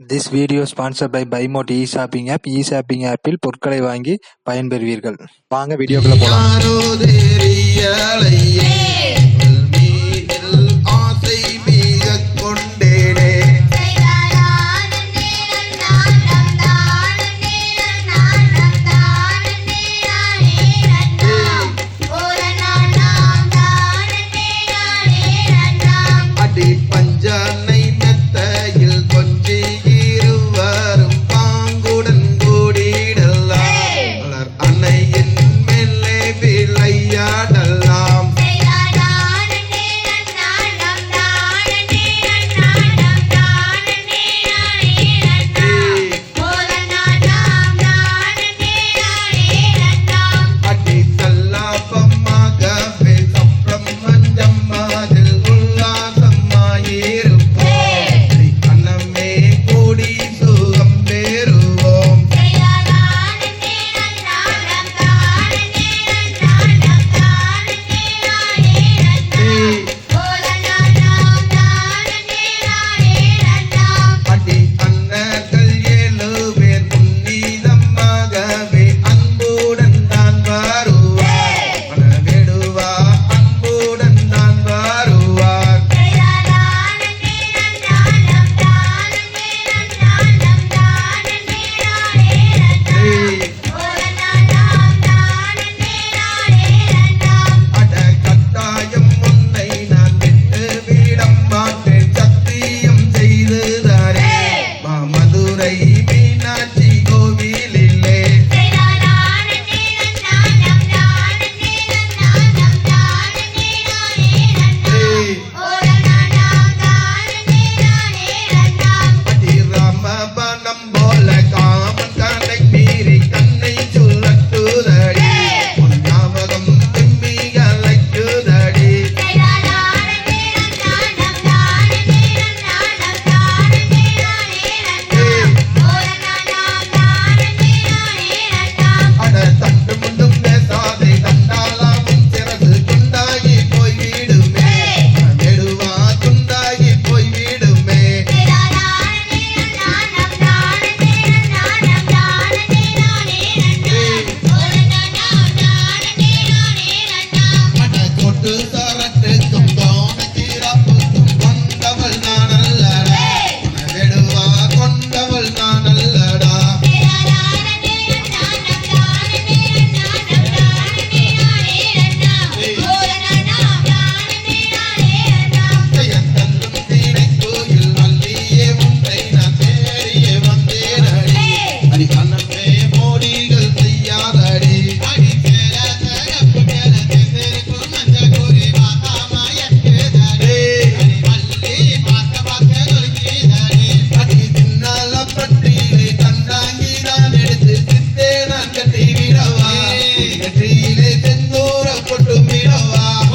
This video sponsor by பைமோட் e shopping app e shopping ஆப்பில் பொருட்களை வாங்கி பயன்பெறுவீர்கள். வாங்க வீடியோக்குள்ள போகலாம் Siempre le tendora por tu mirada.